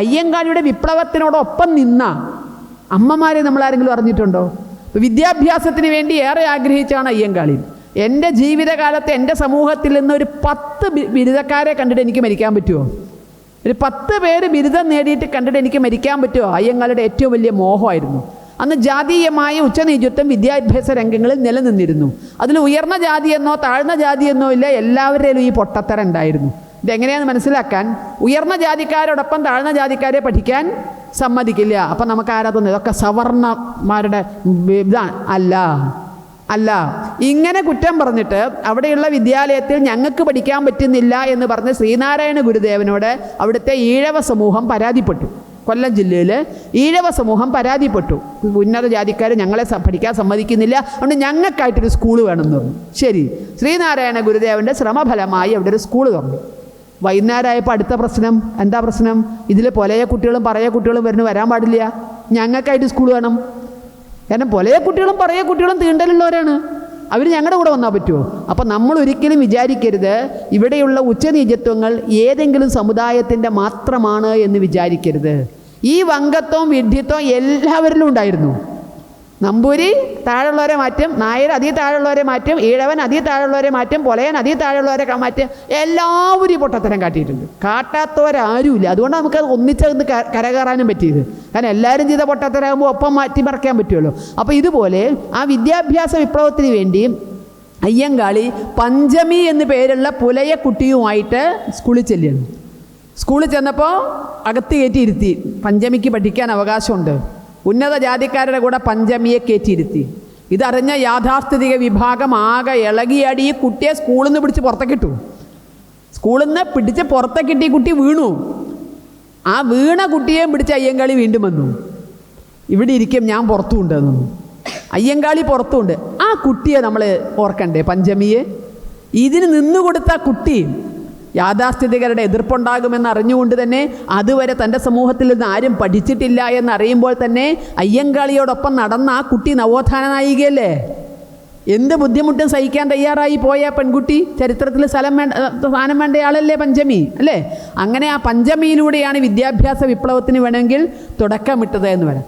അയ്യങ്കാളിയുടെ വിപ്ലവത്തിനോടൊപ്പം നിന്ന അമ്മമാരെ നമ്മൾ ആരെങ്കിലും അറിഞ്ഞിട്ടുണ്ടോ വിദ്യാഭ്യാസത്തിന് വേണ്ടി ഏറെ ആഗ്രഹിച്ചാണ് അയ്യങ്കാളി. എന്റെ ജീവിതകാലത്ത് എന്റെ സമൂഹത്തിൽ നിന്ന് ഒരു പത്ത് ബിരുദക്കാരെ കണ്ടിട്ട് എനിക്ക് മരിക്കാൻ പറ്റുമോ ഒരു പത്ത് പേര് ബിരുദം നേടിയിട്ട് കണ്ടിട്ട് എനിക്ക് മരിക്കാൻ പറ്റുമോ അയ്യങ്കാളുടെ ഏറ്റവും വലിയ മോഹമായിരുന്നു. അന്ന് ജാതീയമായ ഉച്ചനീചിത്വം വിദ്യാഭ്യാസ രംഗങ്ങളിൽ നിലനിന്നിരുന്നു. അതിൽ ഉയർന്ന ജാതിയെന്നോ താഴ്ന്ന ജാതിയെന്നോ ഇല്ല എല്ലാവരുടെയും ഈ പൊട്ടത്തരം ഉണ്ടായിരുന്നു. ഇതെങ്ങനെയാണെന്ന് മനസ്സിലാക്കാൻ ഉയർന്ന ജാതിക്കാരോടൊപ്പം താഴ്ന്ന ജാതിക്കാരെ പഠിക്കാൻ സമ്മതിക്കില്ല. അപ്പം നമുക്ക് ആരാ തോന്നുന്നത്? ഇതൊക്കെ സവർണമാരുടെ ഇതാണ്. അല്ല. അല്ല. ഇങ്ങനെ കുറ്റം പറഞ്ഞിട്ട് അവിടെയുള്ള വിദ്യാലയത്തിൽ ഞങ്ങൾക്ക് പഠിക്കാൻ പറ്റുന്നില്ല എന്ന് പറഞ്ഞ് ശ്രീനാരായണ ഗുരുദേവനോട് അവിടുത്തെ ഈഴവ സമൂഹം പരാതിപ്പെട്ടു. കൊല്ലം ജില്ലയിൽ ഈഴവ സമൂഹം പരാതിപ്പെട്ടു. ഉന്നത ജാതിക്കാർ ഞങ്ങളെ പഠിക്കാൻ സമ്മതിക്കുന്നില്ല. അതുകൊണ്ട് ഞങ്ങൾക്കായിട്ടൊരു സ്കൂൾ വേണമെന്ന് പറഞ്ഞു. ശരി. ശ്രീനാരായണ ഗുരുദേവന്റെ ശ്രമഫലമായി അവിടെ ഒരു സ്കൂൾ തുറന്നു. വൈകുന്നേരമായപ്പോൾ അടുത്ത പ്രശ്നം? എന്താ പ്രശ്നം? ഇതിൽ പൊലയ കുട്ടികളും പറയ കുട്ടികളും വരുന്നു വരാൻ പാടില്ല. ഞങ്ങൾക്കായിട്ട് സ്കൂൾ വേണം. കാരണം പൊലയ കുട്ടികളും പറയ കുട്ടികളും തീണ്ടലുള്ളവരാണ്. അവർ ഞങ്ങളുടെ കൂടെ വന്നാൽ പറ്റുമോ അപ്പം നമ്മൾ ഒരിക്കലും വിചാരിക്കരുത് ഇവിടെയുള്ള ഉച്ചനീചത്വങ്ങൾ ഏതെങ്കിലും സമുദായത്തിന്റെ മാത്രമാണ് എന്ന് വിചാരിക്കരുത്. ഈ വങ്കത്വം വിഡ്ഢിത്വം എല്ലാവരിലും ഉണ്ടായിരുന്നു. നമ്പൂരി താഴെയുള്ളവരെ മാറ്റും. നായർ അതി താഴെയുള്ളവരെ മാറ്റും. ഈഴവൻ അതി താഴെയുള്ളവരെ മാറ്റും. പൊലയൻ അതി താഴെയുള്ളവരെ മാറ്റും. എല്ലാവരും പൊട്ടത്തരം കാട്ടിയിട്ടുണ്ട്. കാട്ടാത്തവരാരുമില്ല. അതുകൊണ്ട് നമുക്ക് അത് ഒന്നിച്ചത് കരകയറാനും പറ്റിയത്. കാരണം എല്ലാവരും ചെയ്ത പൊട്ടത്തരാകുമ്പോൾ ഒപ്പം മാറ്റി മറക്കാൻ പറ്റുമല്ലോ അപ്പോൾ ഇതുപോലെ ആ വിദ്യാഭ്യാസ വിപ്ലവത്തിന് വേണ്ടി അയ്യങ്കാളി പഞ്ചമി എന്ന് പേരുള്ള പുലയ കുട്ടിയുമായിട്ട് സ്കൂളിൽ ചെല്ലുന്നു സ്കൂളിൽ ചെന്നപ്പോൾ അകത്ത് കയറ്റി ഇരുത്തി. പഞ്ചമിക്ക് പഠിക്കാൻ അവകാശമുണ്ട്. ഉന്നത ജാതിക്കാരുടെ കൂടെ പഞ്ചമിയെ കയറ്റിയിരുത്തി. ഇതറിഞ്ഞ യാഥാസ്ഥിതിക വിഭാഗം ആകെ ഇളകിയാടി കുട്ടിയെ സ്കൂളിൽ നിന്ന് പിടിച്ച് പുറത്തേക്കിട്ടു സ്കൂളിൽ നിന്ന് പിടിച്ച് പുറത്തേക്കിട്ട് കുട്ടി വീണു. ആ വീണ കുട്ടിയെയും പിടിച്ച് അയ്യങ്കാളി വീണ്ടും വന്നു. ഇവിടെ ഇരിക്കും ഞാൻ പുറത്തുണ്ട് എന്നു. അയ്യങ്കാളി പുറത്തുണ്ട്. ആ കുട്ടിയെ നമ്മൾ ഓർക്കണ്ടേ പഞ്ചമിയെ? ഇതിന് നിന്നുകൊടുത്ത കുട്ടി യാഥാസ്ഥിതികരുടെ എതിർപ്പുണ്ടാകുമെന്ന് അറിഞ്ഞുകൊണ്ട് തന്നെ അതുവരെ തന്റെ സമൂഹത്തിൽ നിന്ന് ആരും പഠിച്ചിട്ടില്ല എന്നറിയുമ്പോൾ തന്നെ അയ്യങ്കാളിയോടൊപ്പം നടന്ന ആ കുട്ടി നവോത്ഥാന നായികയല്ലേ? എന്ത് ബുദ്ധിമുട്ടും സഹിക്കാൻ തയ്യാറായി പോയ പെൺകുട്ടി? ചരിത്രത്തിൽ സ്ഥലം വേണ്ട സ്ഥാനം വേണ്ട ആളല്ലേ പഞ്ചമി അല്ലേ? അങ്ങനെ ആ പഞ്ചമിയിലൂടെയാണ് വിദ്യാഭ്യാസ വിപ്ലവത്തിന് വേണമെങ്കിൽ തുടക്കമിട്ടത് എന്ന് പറയാം.